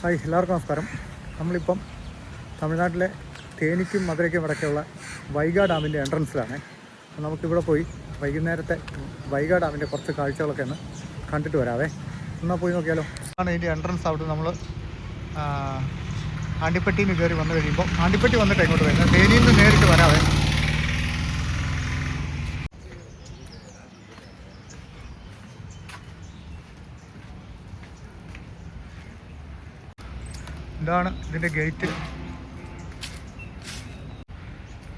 Hi എല്ലാവർക്കും നമസ്കാരം. നമ്മളിപ്പം തമിഴ്നാട്ടിലെ തേനിക്കും മധുരയ്ക്കും ഇടയ്ക്കുള്ള വൈഗ ഡാമിന്റെ എൻട്രൻസിലാണ്. നമുക്കിവിടെ പോയി വൈകുന്നേരത്തെ വൈഗ ഡാമിന്റെ കുറച്ച് കാഴ്ചകളൊക്കെ ഒന്ന് കണ്ടിട്ട് വരാവേ. എന്നാൽ പോയി നോക്കിയാലോ? ആണ് ഇതിന്റെ എൻട്രൻസ്. അവിടെ നമ്മൾ ആണ്ടിപ്പട്ടിയിൽ നിന്ന് കയറി വന്നു കഴിയുമ്പോൾ ആണ്ടിപ്പട്ടി വന്നിട്ട് ഇങ്ങോട്ട് വരുന്നത്? തേനിയിൽ നിന്ന് നേരിട്ട് വരാവേ. ഇതാണ് ഇതിന്റെ ഗേറ്റ്.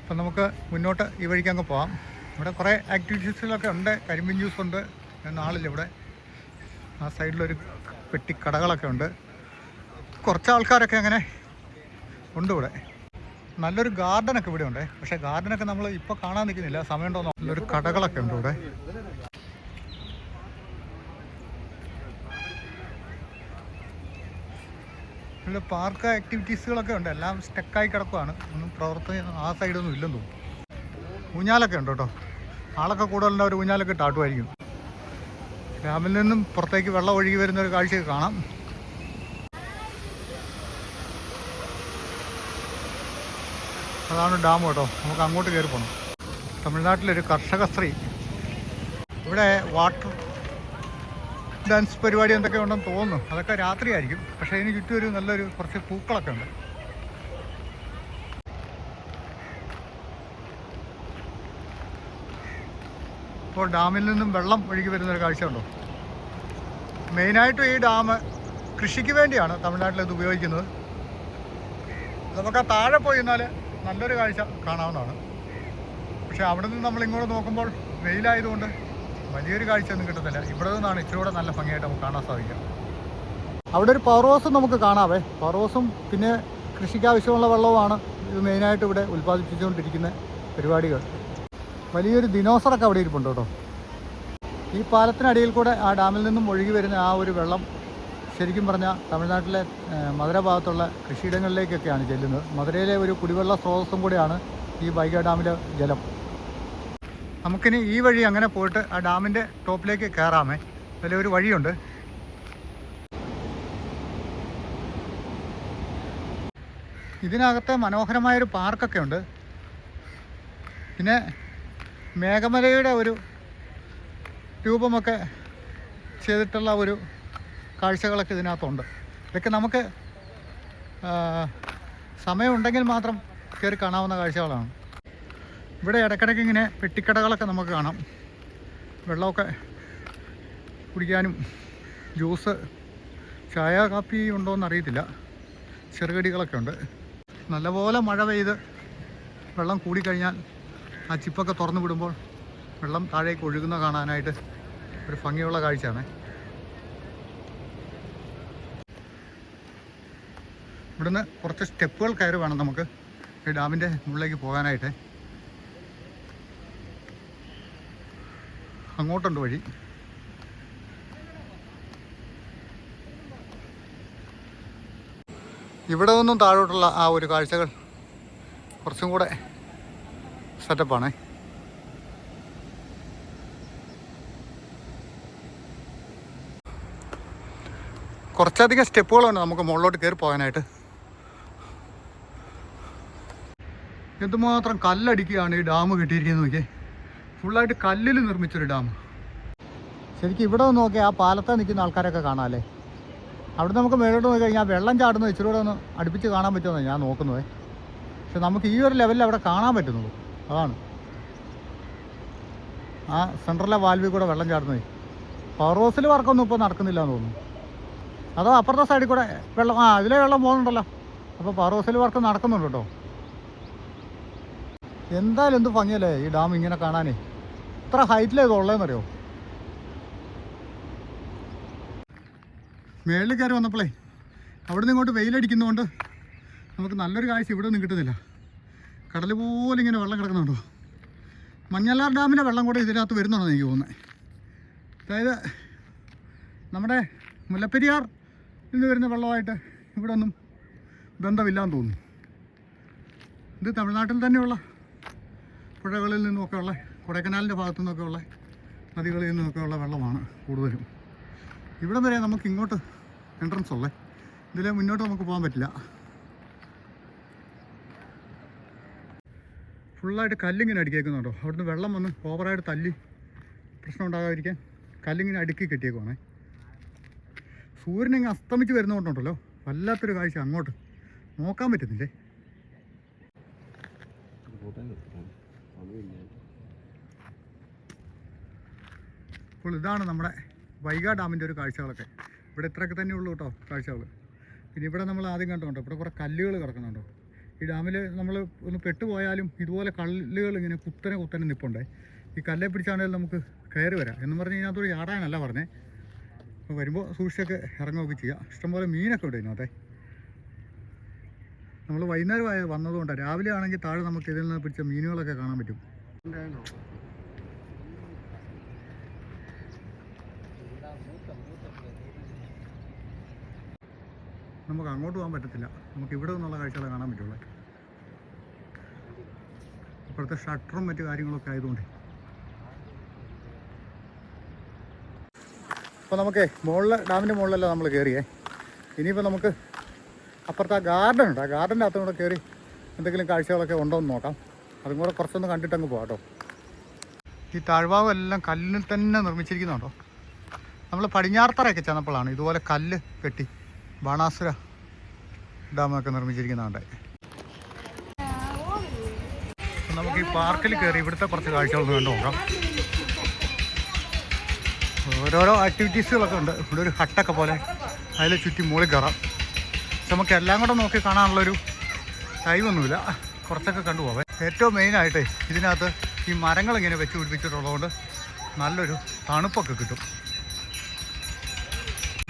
അപ്പം നമുക്ക് മുന്നോട്ട് ഈ വഴിക്ക് അങ്ങ് പോവാം. ഇവിടെ കുറേ ആക്ടിവിറ്റീസുകളൊക്കെ ഉണ്ട്. കരിമ്പിൻ ജ്യൂസ് ഉണ്ട് നാളില്ല ഇവിടെ. ആ സൈഡിലൊരു പെട്ടി കടകളൊക്കെ ഉണ്ട്. കുറച്ച് ആൾക്കാരൊക്കെ അങ്ങനെ ഉണ്ട് ഇവിടെ. നല്ലൊരു ഗാർഡനൊക്കെ ഇവിടെ ഉണ്ട് പക്ഷേ ഗാർഡനൊക്കെ നമ്മൾ ഇപ്പോൾ കാണാൻ നിൽക്കുന്നില്ല. സമയമുണ്ടോ നല്ലൊരു കടകളൊക്കെ ഉണ്ട് ഇവിടെ. ഇവിടെ പാർക്ക് ആക്ടിവിറ്റീസുകളൊക്കെ ഉണ്ട്. എല്ലാം സ്റ്റക്കായി കിടക്കുവാണ്. ഒന്നും പ്രവർത്തനം ആ സൈഡൊന്നും ഇല്ലെന്ന് തോന്നുന്നു. ഊഞ്ഞാലൊക്കെ ഉണ്ട് കേട്ടോ. ആളൊക്കെ കൂടുതലുണ്ട് അവർ ഊഞ്ഞാലൊക്കെ ഇട്ടാട്ടുമായിരിക്കും ഡാമിൽ നിന്നും പുറത്തേക്ക് വെള്ളം ഒഴുകി വരുന്ന ഒരു കാഴ്ചയൊക്കെ കാണാം. അതാണ് ഡാം കേട്ടോ. നമുക്ക് അങ്ങോട്ട് കയറി പോകണം തമിഴ്നാട്ടിലൊരു കർഷക സ്ത്രീ ഇവിടെ വാട്ടർ ഡാൻസ് പരിപാടി എന്തൊക്കെ ഉണ്ടെന്ന് തോന്നുന്നു. അതൊക്കെ രാത്രിയായിരിക്കും. പക്ഷേ അതിന് ചുറ്റും ഒരു നല്ലൊരു കുറച്ച് പൂക്കളൊക്കെ ഉണ്ട്. ഇപ്പോൾ ഡാമിൽ നിന്നും വെള്ളം ഒഴുകി വരുന്നൊരു കാഴ്ച ഉണ്ടോ? മെയിനായിട്ടും ഈ ഡാം കൃഷിക്ക് വേണ്ടിയാണ് തമിഴ്നാട്ടിൽ ഇത് ഉപയോഗിക്കുന്നത്. നമുക്ക് ആ താഴെ പോയി എന്നാൽ നല്ലൊരു കാഴ്ച കാണാവുന്നതാണ്. പക്ഷേ അവിടെ നിന്ന് നമ്മൾ ഇങ്ങോട്ട് നോക്കുമ്പോൾ വെയിലായതുകൊണ്ട് വലിയൊരു കാഴ്ച ഒന്നും കിട്ടത്തില്ല ഇവിടെ നിന്നാണ് ഇച്ചിരി കൂടെ നല്ല ഭംഗിയായിട്ട് നമുക്ക് കാണാൻ സാധിക്കുക. അവിടെ ഒരു പവർ ഹൗസും നമുക്ക് കാണാവേ. പവർ ഹൗസും പിന്നെ കൃഷിക്ക് ആവശ്യമുള്ള വെള്ളവുമാണ് ഇത് മെയിനായിട്ട് ഇവിടെ ഉൽപ്പാദിപ്പിച്ചുകൊണ്ടിരിക്കുന്ന പരിപാടികൾ. വലിയൊരു ദിനോസറൊക്കെ അവിടെ ഇരിപ്പുണ്ട് കേട്ടോ. ഈ പാലത്തിനടിയിൽ കൂടെ ആ ഡാമിൽ നിന്നും ഒഴുകി വരുന്ന ആ ഒരു വെള്ളം ശരിക്കും പറഞ്ഞാൽ തമിഴ്നാട്ടിലെ മധുര ഭാഗത്തുള്ള കൃഷിയിടങ്ങളിലേക്കൊക്കെയാണ് ചെല്ലുന്നത്. മധുരയിലെ ഒരു കുടിവെള്ള സ്രോതസ്സും കൂടിയാണ് ഈ വൈഗ ഡാമിലെ ജലം. നമുക്കിനി ഈ വഴി അങ്ങനെ പോയിട്ട് ആ ഡാമിന്റെ ടോപ്പിലേക്ക് കയറാമേ. അതിൽ ഒരു വഴിയുണ്ട്. ഇതിനകത്ത് മനോഹരമായൊരു പാർക്കൊക്കെ ഉണ്ട്. പിന്നെ മേഘമലയുടെ ഒരു രൂപമൊക്കെ ചെയ്തിട്ടുള്ള ഒരു കാഴ്ചകളൊക്കെ ഇതിനകത്തുണ്ട്. ഇതൊക്കെ നമുക്ക് സമയമുണ്ടെങ്കിൽ മാത്രം കയറി കാണാവുന്ന കാഴ്ചകളാണ്. ഇവിടെ ഇടയ്ക്കിടയ്ക്ക് ഇങ്ങനെ പെട്ടിക്കടകളൊക്കെ നമുക്ക് കാണാം. വെള്ളമൊക്കെ കുടിക്കാനും ജ്യൂസ് ചായ കാപ്പി ഉണ്ടോയെന്ന് അറിയത്തില്ല. ചെറുകടികളൊക്കെ ഉണ്ട്. നല്ലപോലെ മഴ പെയ്ത് വെള്ളം കൂടിക്കഴിഞ്ഞാൽ ആ ചിപ്പൊക്കെ തുറന്നു വിടുമ്പോൾ വെള്ളം താഴേക്ക് ഒഴുകുന്ന കാണാനായിട്ട് ഒരു ഭംഗിയുള്ള കാഴ്ചയാണ്. ഇവിടുന്ന് കുറച്ച് സ്റ്റെപ്പുകൾ കയറി വേണം നമുക്ക് ഈ ഡാമിന്റെ മുകളിലേക്ക് പോകാനായിട്ട്. അങ്ങോട്ടുണ്ട് വഴി. ഇവിടെ നിന്നും താഴോട്ടുള്ള ആ ഒരു കാഴ്ചകൾ കുറച്ചും കൂടെ സെറ്റപ്പാണേ കുറച്ചധികം സ്റ്റെപ്പുകളുണ്ട് നമുക്ക് മുകളിലോട്ട് കയറി പോകാനായിട്ട്. എന്തുമാത്രം കല്ലടിക്കുകയാണ് ഈ ഡാം കിട്ടിയിരിക്കുന്നത് നോക്കിയേ. ഫുള്ളായിട്ട് കല്ലിൽ നിർമ്മിച്ചൊരു ഡാം. ശരിക്കും ഇവിടെ ഒന്ന് നോക്കിയാൽ ആ പാലത്തെ നിൽക്കുന്ന ആൾക്കാരൊക്കെ കാണാമല്ലേ അവിടെ നമുക്ക് മേലോട്ട് നോക്കി കഴിഞ്ഞാൽ വെള്ളം ചാടുന്ന ഇച്ചിരി കൂടെ ഒന്ന് അടുപ്പിച്ച് കാണാൻ പറ്റുമെന്നാണ് ഞാൻ നോക്കുന്നത്. പക്ഷെ നമുക്ക് ഈ ഒരു ലെവലിൽ അവിടെ കാണാൻ പറ്റുന്നുള്ളൂ. അതാണ്. ആ സെൻട്രലിലെ വാൽവിൽ കൂടെ വെള്ളം ചാടുന്നത്. പവർ ഹൗസിൽ വർക്കൊന്നും ഇപ്പോൾ നടക്കുന്നില്ല എന്ന് തോന്നുന്നു. അതോ അപ്പുറത്തെ സൈഡിൽ കൂടെ വെള്ളം ആ അതിലെ വെള്ളം പോകുന്നുണ്ടല്ലോ. അപ്പോൾ പവർ ഹൗസിൽ വർക്ക് നടക്കുന്നുണ്ട് കേട്ടോ. എന്തായാലും എന്ത് ഭംഗിയല്ലേ ഈ ഡാം ഇങ്ങനെ കാണാനേ? ഇത്ര ഹൈറ്റിലേ ഇത് ഉള്ളതെന്നറിയോ? മേളിൽ കയറി വന്നപ്പോളേ അവിടെ നിന്ന് ഇങ്ങോട്ട് വെയിലടിക്കുന്നതുകൊണ്ട് നമുക്ക് നല്ലൊരു കാഴ്ച ഇവിടെ നിന്ന് കിട്ടുന്നില്ല. കടൽ പോലെ ഇങ്ങനെ വെള്ളം കിടക്കുന്നുണ്ടോ? മഞ്ഞല്ലാർ ഡാമിന്റെ വെള്ളം കൂടെ ഇതിനകത്ത് വരുന്നുണ്ടെന്ന് എനിക്ക് തോന്നുന്നത് അതായത് നമ്മുടെ മുല്ലപ്പെരിയാർ നിന്ന് വരുന്ന വെള്ളമായിട്ട് ഇവിടെ ഒന്നും ബന്ധമില്ലാന്ന് തോന്നുന്നു. ഇത് തമിഴ്നാട്ടിൽ തന്നെയുള്ള പുഴകളിൽ നിന്നുമൊക്കെ ഉള്ള കൊടൈക്കനാലിന്റെ ഭാഗത്തു നിന്നൊക്കെ ഉള്ള നദികളിൽ നിന്നൊക്കെ ഉള്ള വെള്ളമാണ് കൂടുതലും. ഇവിടം വരെ നമുക്ക് ഇങ്ങോട്ട് എൻട്രൻസ് ഉള്ളേ. ഇതിലെ മുന്നോട്ട് നമുക്ക് പോകാൻ പറ്റില്ല. ഫുള്ളായിട്ട് കല്ലിങ്ങനെ അടുക്കിയേക്കുന്നുണ്ടോ അവിടുന്ന് വെള്ളം വന്ന് ഓവറായിട്ട് തല്ലി പ്രശ്നം ഉണ്ടാകാതിരിക്കാൻ കല്ലിങ്ങനെ അടുക്കി കെട്ടിയേക്കുവാണേ. സൂര്യൻ ഇങ്ങനെ അസ്തമിച്ച് വരുന്നതുകൊണ്ടുണ്ടല്ലോ വല്ലാത്തൊരു കാഴ്ച അങ്ങോട്ട്. നോക്കാൻ പറ്റുന്നില്ലേ? അപ്പോൾ ഇതാണ് നമ്മുടെ വൈഗാ ഡാമിന്റെ ഒരു കാഴ്ചകളൊക്കെ. ഇവിടെ ഇത്രയൊക്കെ തന്നെ ഉള്ളൂ കേട്ടോ കാഴ്ചകൾ. പിന്നെ ഇവിടെ നമ്മൾ ആദ്യം കണ്ടുണ്ടോ? ഇവിടെ കുറേ കല്ലുകൾ കിടക്കുന്നുണ്ടോ? ഈ ഡാമിൽ നമ്മൾ ഒന്ന് പെട്ടുപോയാലും ഇതുപോലെ കല്ലുകൾ ഇങ്ങനെ കുത്തനെ കുത്തനെ നിൽപ്പുണ്ടേ ഈ കല്ലെ പിടിച്ചാണെങ്കിലും നമുക്ക് കയറി വരാം എന്ന് പറഞ്ഞ് അതൊരു ചാടാനല്ല പറഞ്ഞേ. അപ്പോൾ വരുമ്പോൾ സൂക്ഷിച്ചൊക്കെ ഇറങ്ങുകയൊക്കെ ചെയ്യാം. ഇഷ്ടംപോലെ മീനൊക്കെ ഉണ്ട് ഇതിനകത്തെ. നമ്മൾ വൈകുന്നേരമായ വന്നതുകൊണ്ടാണ്. രാവിലെ ആണെങ്കിൽ താഴെ നമുക്ക് ഇതിൽ നിന്ന് പിടിച്ച മീനുകളൊക്കെ കാണാൻ പറ്റും. നമുക്ക് അങ്ങോട്ട് പോകാൻ പറ്റത്തില്ല. നമുക്ക് ഇവിടെ നിന്നുള്ള കാഴ്ചകളെ കാണാൻ പറ്റുള്ളൂ. ഇപ്പോഴത്തെ ഷട്ടറും മറ്റു കാര്യങ്ങളൊക്കെ ആയതുകൊണ്ട്. അപ്പോൾ നമുക്ക് മുകളിൽ ഡാമിന്റെ മുകളിലല്ല നമ്മൾ കയറിയേ ഇനിയിപ്പോൾ നമുക്ക് അപ്പുറത്ത് ആ ഗാർഡൻ ഉണ്ട്. ആ ഗാർഡന്റെ അകത്തും കൂടെ കയറി എന്തെങ്കിലും കാഴ്ചകളൊക്കെ ഉണ്ടോ എന്ന് നോക്കാം. അതും കൂടെ കുറച്ചൊന്ന് കണ്ടിട്ടങ്ങ് പോകാം കേട്ടോ ഈ താഴ്ഭാഗം എല്ലാം കല്ലിൽ തന്നെ നിർമ്മിച്ചിരിക്കുന്നുണ്ടോ? നമ്മൾ പടിഞ്ഞാറത്തറയൊക്കെ ചെന്നപ്പോഴാണ് ഇതുപോലെ കല്ല് കെട്ടി. ബാണാസുര ഡാമൊക്കെ നിർമ്മിച്ചിരിക്കുന്നുണ്ട് നമുക്ക് ഈ പാർക്കിൽ കയറി ഇവിടുത്തെ കുറച്ച് കാഴ്ചകളൊന്ന് കണ്ടു നോക്കാം. ഓരോരോ ആക്ടിവിറ്റീസുകളൊക്കെ ഉണ്ട്. ഇവിടെ ഒരു ഹട്ടൊക്കെ പോലെ അതിൽ ചുറ്റി മുകളിൽ കയറാം. പക്ഷെ നമുക്ക് എല്ലാം കൂടെ നോക്കി കാണാനുള്ളൊരു ടൈമൊന്നുമില്ല കുറച്ചൊക്കെ കണ്ടുപോകാം ഏറ്റവും മെയിനായിട്ട് ഇതിനകത്ത് ഈ മരങ്ങൾ ഇങ്ങനെ വെച്ച് പിടിപ്പിച്ചിട്ടുള്ളതുകൊണ്ട് നല്ലൊരു തണുപ്പൊക്കെ കിട്ടും.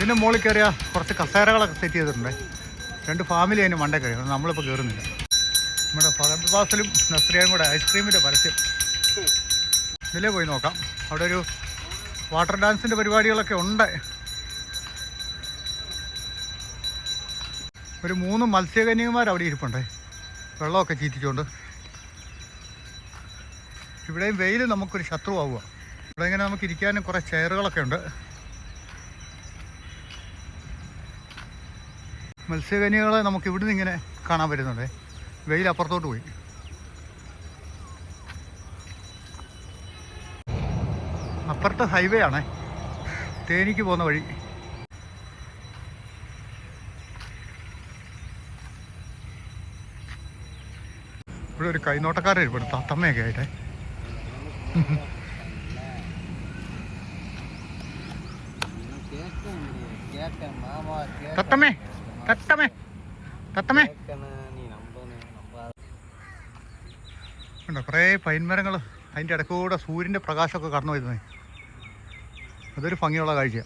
ഇതിന്റെ മുകളിൽ കയറിയ കുറച്ച് കസേരകളൊക്കെ സെറ്റ് ചെയ്തിട്ടുണ്ട്. രണ്ട് ഫാമിലി അതിന് മണ്ടേ കയറി. നമ്മളിപ്പോൾ കയറുന്നില്ല നമ്മുടെ ഫഹദ് ബാസിലും നസ്രിയയും കൂടെ ഐസ്ക്രീമിന്റെ പരസ്യം. ഇതിലേ പോയി നോക്കാം. അവിടെ ഒരു വാട്ടർ ഡാൻസിന്റെ പരിപാടികളൊക്കെ ഉണ്ട്. ഒരു മൂന്ന് മത്സ്യകന്യകമാർ അവിടെ ഇരിപ്പുണ്ടേ. വെള്ളമൊക്കെ ചീറ്റിച്ചുകൊണ്ട് ഇവിടെയും വെയിൽ നമുക്കൊരു ശത്രുവാവുക. ഇവിടെ ഇങ്ങനെ നമുക്ക് ഇരിക്കാനും കുറേ ചെയറുകളൊക്കെ ഉണ്ട്. മത്സ്യകന്യകളെ നമുക്ക് ഇവിടുന്ന് ഇങ്ങനെ കാണാൻ പറ്റുന്നുണ്ട്. വെയിൽ അപ്പുറത്തോട്ട് പോയി. അപ്പുറത്തെ ഹൈവേ ആണേ. തേനിക്ക് പോകുന്ന വഴി. ഇവിടെ ഒരു കൈനോട്ടക്കാരൻ ഇരിപ്പുണ്ട് തത്തമ്മയൊക്കെ ആയിട്ടെ. തത്തമ്മേ. തത്തമ്മേ തത്തമ്മേ ഉണ്ടോ? കുറേ പൈൻമരങ്ങൾ അതിന്റെ ഇടയ്ക്കൂടെ സൂര്യന്റെ പ്രകാശമൊക്കെ കടന്നു വരുന്നത് അതൊരു ഭംഗിയുള്ള കാഴ്ച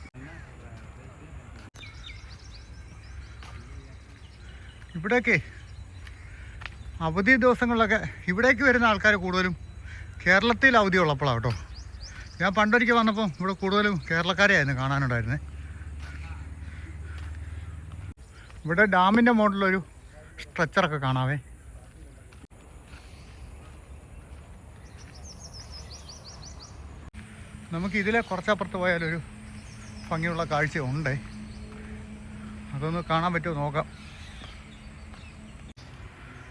ഇവിടെയൊക്കെ അവധി ദിവസങ്ങളിലൊക്കെ ഇവിടേക്ക് വരുന്ന ആൾക്കാർ കൂടുതലും കേരളത്തിൽ അവധി ഉള്ളപ്പോഴാണ് കേട്ടോ. ഞാൻ പണ്ടൊരിക്കൽ വന്നപ്പോൾ ഇവിടെ കൂടുതലും കേരളക്കാരെയായിരുന്നു കാണാനുണ്ടായിരുന്നത് ഇവിടെ ഡാമിന്റെ മുകളിലൊരു സ്ട്രെച്ചറൊക്കെ കാണാവേ. നമുക്ക് ഇതിലെ കുറച്ചപ്പുറത്ത് പോയാലൊരു ഭംഗിയുള്ള കാഴ്ച ഉണ്ട്. അതൊന്ന് കാണാൻ പറ്റുമോ നോക്കാം.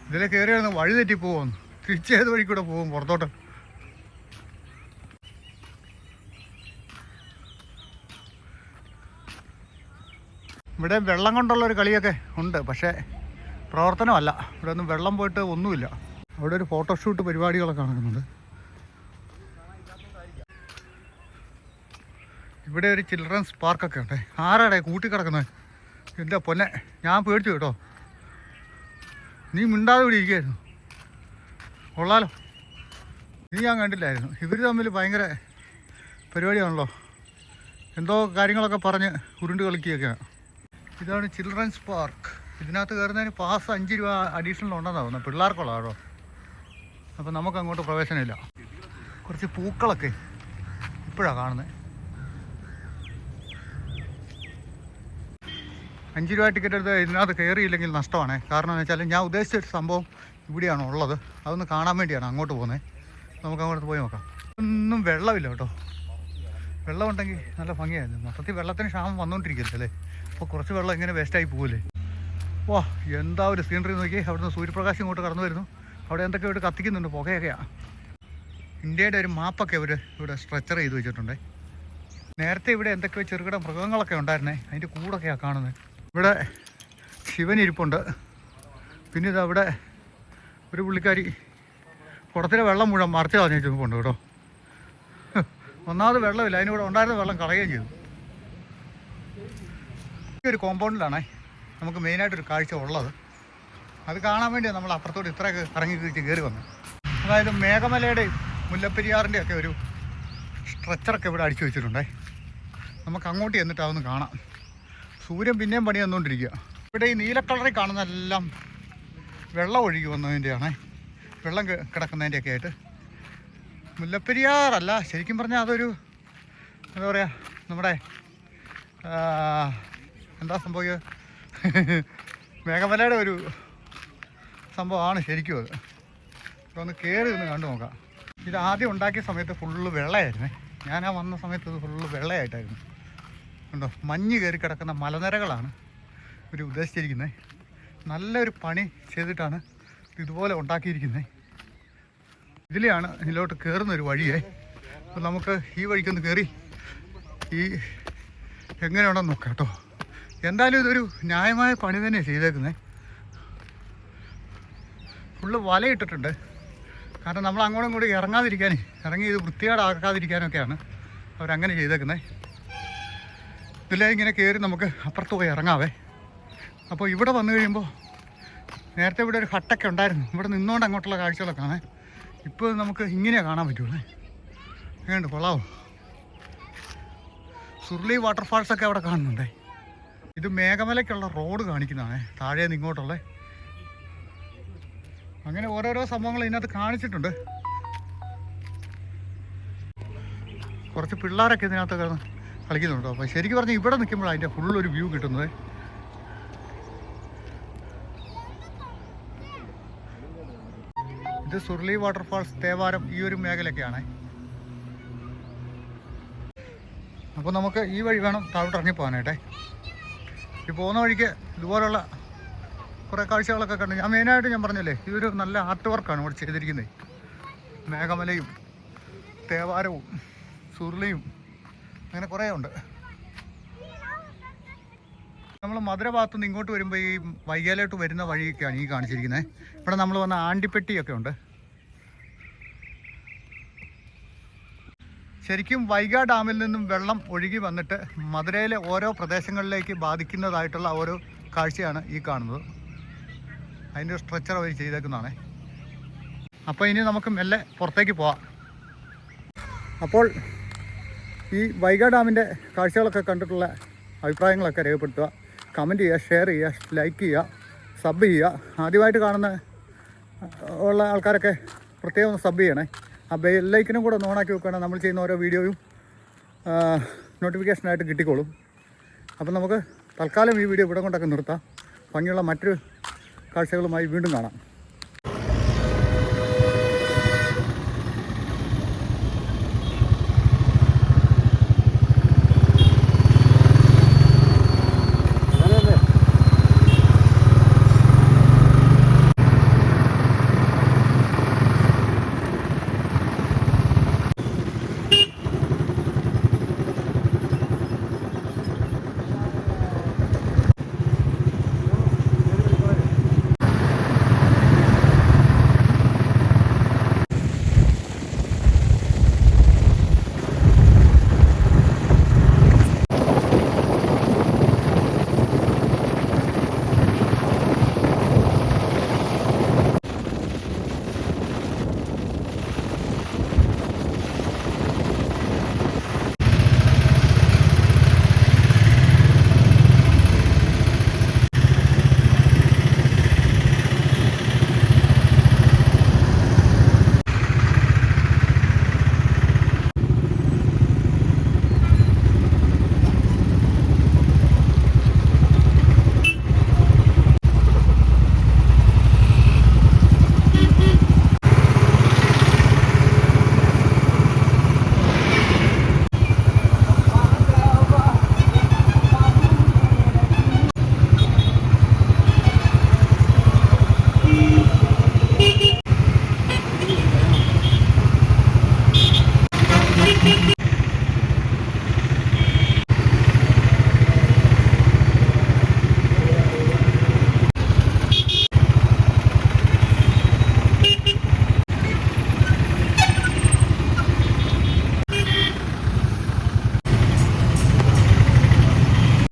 ഇതിലെ കയറിയാൽ വഴി തെറ്റി പോകുമെന്ന് തിരിച്ചേത് വഴി പോകും പുറത്തോട്ട്. ഇവിടെ വെള്ളം കൊണ്ടുള്ള ഒരു കളിയൊക്കെ ഉണ്ട് പക്ഷേ പ്രവർത്തനമല്ല. ഇവിടെ ഒന്നും വെള്ളം പോയിട്ട് ഒന്നുമില്ല. അവിടെ ഒരു ഫോട്ടോഷൂട്ട് പരിപാടികളൊക്കെ നടക്കുന്നുണ്ട്. ഇവിടെ ഒരു ചിൽഡ്രൻസ് പാർക്കൊക്കെ ഉണ്ട്. ആരാടെ കൂട്ടി കിടക്കുന്നത് എന്റെ പൊന്നെ ഞാൻ പേടിച്ചു കേട്ടോ. നീ മിണ്ടാതെ ഇവിടെ ഇരിക്കുകയായിരുന്നു കൊള്ളാലോ. നീ ഞാൻ കണ്ടില്ലായിരുന്നു. ഇവർ തമ്മിൽ ഭയങ്കര പരിപാടിയാണല്ലോ. എന്തോ കാര്യങ്ങളൊക്കെ പറഞ്ഞ് ഉരുണ്ട് കളിക്കുകയൊക്കെയാണ്. ഇതാണ് ചിൽഡ്രൻസ് പാർക്ക്. ഇതിനകത്ത് കയറുന്നതിന് പാസ് അഞ്ച് രൂപ അഡീഷണൽ ഉണ്ടെന്നാണ് തോന്നുന്നത് അപ്പം അപ്പോൾ നമുക്ക് അങ്ങോട്ട് പ്രവേശനമില്ല കുറച്ച് പൂക്കളൊക്കെ ഇപ്പോഴാണ് കാണുന്നത് അഞ്ച് രൂപ ടിക്കറ്റ് എടുത്ത് ഇതിനകത്ത് കയറിയില്ലെങ്കിൽ നഷ്ടമാണ്. കാരണം എന്ന് വെച്ചാൽ ഞാൻ ഉദ്ദേശിച്ച ഒരു സംഭവം ഇവിടെയാണ് ഉള്ളത്. അതൊന്ന് കാണാൻ വേണ്ടിയാണ് അങ്ങോട്ട് പോകുന്നത് നമുക്ക് അങ്ങോട്ട് പോയി നോക്കാം. ഒന്നും വെള്ളമില്ല കേട്ടോ. വെള്ളമുണ്ടെങ്കിൽ നല്ല ഭംഗിയായിരുന്നു. മൊത്തത്തിൽ വെള്ളത്തിന് ക്ഷാമം വന്നുകൊണ്ടിരിക്കില്ല അപ്പോൾ കുറച്ച് വെള്ളം ഇങ്ങനെ വേസ്റ്റായി പോകില്ലേ വാ എന്താ ഒരു സീനറി നോക്കി അവിടുന്ന് സൂര്യപ്രകാശം ഇങ്ങോട്ട് കടന്നു വരുന്നു. അവിടെ എന്തൊക്കെ ഇവിടെ കത്തിക്കുന്നുണ്ട് പുകയൊക്കെയാണ് ഇന്ത്യയുടെ ഒരു മാപ്പൊക്കെ ഇവർ ഇവിടെ സ്ട്രെച്ചർ ചെയ്ത് വെച്ചിട്ടുണ്ട്. നേരത്തെ ഇവിടെ എന്തൊക്കെയോ ചെറുകിട മൃഗങ്ങളൊക്കെ ഉണ്ടായിരുന്നേ. അതിന്റെ കൂടൊക്കെയാണ് കാണുന്നത്. ഇവിടെ ശിവൻ ഇരിപ്പുണ്ട്. പിന്നെ ഇത് അവിടെ ഒരു പുള്ളിക്കാരി കുടത്തിലെ വെള്ളം മുഴുവൻ മറച്ചു കളഞ്ഞു വെച്ചിട്ടുണ്ട് കേട്ടോ. ഒന്നാമത് വെള്ളമില്ല. അതിനൂടെ ഉണ്ടായിരുന്ന വെള്ളം കളയുകയും ചെയ്തു. ഈ ഒരു കോമ്പൗണ്ടിലാണ് നമുക്ക് മെയിനായിട്ടൊരു കാഴ്ച ഉള്ളത്. അത് കാണാൻ വേണ്ടിയാണ് നമ്മൾ അപ്പുറത്തോട്ട് ഇത്രയൊക്കെ ഇറങ്ങി തിരിച്ച് കയറി വന്നു. അതായത് മേഘമലയുടെയും മുല്ലപ്പെരിയാറിന്റെ ഒക്കെ ഒരു സ്ട്രെച്ചറൊക്കെ ഇവിടെ അടിച്ചു വെച്ചിട്ടുണ്ടേ. നമുക്ക് അങ്ങോട്ട് ചെന്നിട്ട് അതൊന്ന് കാണാം. സൂര്യൻ പിന്നെയും പണി തന്നുകൊണ്ടിരിക്കുക ഇവിടെ ഈ നീല കളറിൽ കാണുന്നതെല്ലാം വെള്ളം ഒഴുകി വന്നതിന്റെയാണ് വെള്ളം കിടക്കുന്നതിന്റെയൊക്കെ ആയിട്ട്. മുല്ലപ്പെരിയാറല്ല ശരിക്കും പറഞ്ഞാൽ അതൊരു എന്താ പറയുക നമ്മുടെ എന്താ സംഭവിക്കുക മേഘമലയുടെ ഒരു സംഭവമാണ് ശരിക്കും അത്. ഒന്ന് കയറി ഒന്ന് കണ്ടു നോക്കാം. ഇത് ആദ്യം ഉണ്ടാക്കിയ സമയത്ത് ഫുള്ള് വെള്ളയായിരുന്നു. ഞാൻ ആ വന്ന സമയത്ത് ഇത് ഫുള്ള് വെള്ളയായിട്ടായിരുന്നു. ഉണ്ടോ മഞ്ഞ് കയറി കിടക്കുന്ന മലനിരകളാണ് ഇവർ ഉദ്ദേശിച്ചിരിക്കുന്നത് നല്ലൊരു പണി ചെയ്തിട്ടാണ് ഇതുപോലെ ഉണ്ടാക്കിയിരിക്കുന്നത് ഇതിലെയാണ് ഇതിലോട്ട് കയറുന്നൊരു വഴിയേ. അപ്പോൾ നമുക്ക് ഈ വഴിക്കൊന്ന് കയറി ഈ എങ്ങനെയുണ്ടെന്ന് നോക്കാം കേട്ടോ. എന്തായാലും ഇതൊരു ന്യായമായ പണി തന്നെ ചെയ്തേക്കുന്നേ. ഫുള്ള് വലയിട്ടിട്ടുണ്ട്. കാരണം നമ്മൾ അങ്ങോട്ടും ഇങ്ങോട്ടും ഇറങ്ങാതിരിക്കാനേ ഇറങ്ങി ഇത് വൃത്തികേടാക്കാതിരിക്കാനൊക്കെയാണ് അവരങ്ങനെ ചെയ്തേക്കുന്നത് ഇതിലേ ഇങ്ങനെ കയറി നമുക്ക് അപ്പുറത്ത് പോയി ഇറങ്ങാവേ. അപ്പോൾ ഇവിടെ വന്നു കഴിയുമ്പോൾ നേരത്തെ ഇവിടെ ഒരു ഹട്ടൊക്കെ ഉണ്ടായിരുന്നു. ഇവിടെ നിന്നുകൊണ്ട് അങ്ങോട്ടുള്ള കാഴ്ചകളൊക്കെ കാണാൻ. ഇപ്പോൾ നമുക്ക് ഇങ്ങനെയാണ് കാണാൻ പറ്റുള്ളൂ. എങ്ങനെയുണ്ട് കൊള്ളാവോ? സുർലി വാട്ടർഫാൾസൊക്കെ അവിടെ കാണുന്നുണ്ടേ. ഇത് മേഘമലയ്ക്കുള്ള റോഡ് കാണിക്കുന്നതാണേ. താഴെ നിന്ന് ഇങ്ങോട്ടുള്ള. അങ്ങനെ ഓരോരോ സംഭവങ്ങൾ ഇതിനകത്ത് കാണിച്ചിട്ടുണ്ട്. കുറച്ച് പിള്ളേരൊക്കെ ഇതിനകത്ത് കളിക്കുന്നുണ്ട് അപ്പോൾ ശരിക്കും പറഞ്ഞാൽ ഇവിടെ നിൽക്കുമ്പോഴാണ് അതിന്റെ ഫുൾ ഒരു വ്യൂ കിട്ടുന്നത്. ഇത് സുർലി വാട്ടർഫാൾസ് തേവാരം ഈ ഒരു മേഖലയൊക്കെയാണ്. അപ്പോൾ നമുക്ക് ഈ വഴി വേണം താഴോട്ട് ഇറങ്ങി പോകാനായിട്ടേ ഈ പോകുന്ന വഴിക്ക് ഇതുപോലുള്ള കുറേ കാഴ്ചകളൊക്കെ കണ്ടു ഞാൻ മെയിനായിട്ട് ഞാൻ പറഞ്ഞല്ലേ ഇതൊരു നല്ല ആർട്ട് വർക്കാണ് ഇവിടെ ചെയ്തിരിക്കുന്നത്. മേഘമലയും തേവാരവും സുർലിയും അങ്ങനെ കുറേ ഉണ്ട്. നമ്മൾ മധുര ഭാഗത്തുനിന്ന് ഇങ്ങോട്ട് വരുമ്പോൾ ഈ വൈകാലോട്ട് വരുന്ന വഴിയൊക്കെയാണ് ഈ കാണിച്ചിരിക്കുന്നത്. ഇവിടെ നമ്മൾ വന്ന ആണ്ടിപ്പെട്ടിയൊക്കെ ഉണ്ട്. ശരിക്കും വൈഗ ഡാമിൽ നിന്നും വെള്ളം ഒഴുകി വന്നിട്ട് മധുരയിലെ ഓരോ പ്രദേശങ്ങളിലേക്ക് ബാധിക്കുന്നതായിട്ടുള്ള ഓരോ കാഴ്ചയാണ് ഈ കാണുന്നത്. അതിന്റെ സ്ട്രെച്ചർ അവർ ചെയ്തേക്കുന്നതാണ്. അപ്പോൾ ഇനി നമുക്ക് മെല്ലെ പുറത്തേക്ക് പോവാം. അപ്പോൾ ഈ വൈഗ ഡാമിന്റെ കാഴ്ചകളൊക്കെ കണ്ടിട്ടുള്ള അഭിപ്രായങ്ങളൊക്കെ രേഖപ്പെടുത്തുക. കമന്റ് ചെയ്യുക ഷെയർ ചെയ്യുക ലൈക്ക് ചെയ്യുക സബ് ചെയ്യുക. ആദ്യമായിട്ട് കാണുന്ന ഉള്ള ആൾക്കാരൊക്കെ പ്രത്യേകം സബ് ചെയ്യണേ. ആ ബെല്ലൈക്കനും കൂടെ ഒന്ന് ഓണാക്കി വെക്കുകയാണെങ്കിൽ നമ്മൾ ചെയ്യുന്ന ഓരോ വീഡിയോയും നോട്ടിഫിക്കേഷനായിട്ട് കിട്ടിക്കോളും. അപ്പം നമുക്ക് തൽക്കാലം ഈ വീഡിയോ ഇവിടെ കൊണ്ടൊക്കെ നിർത്താം. ഭംഗിയുള്ള മറ്റൊരു കാഴ്ചകളുമായി വീണ്ടും കാണാം.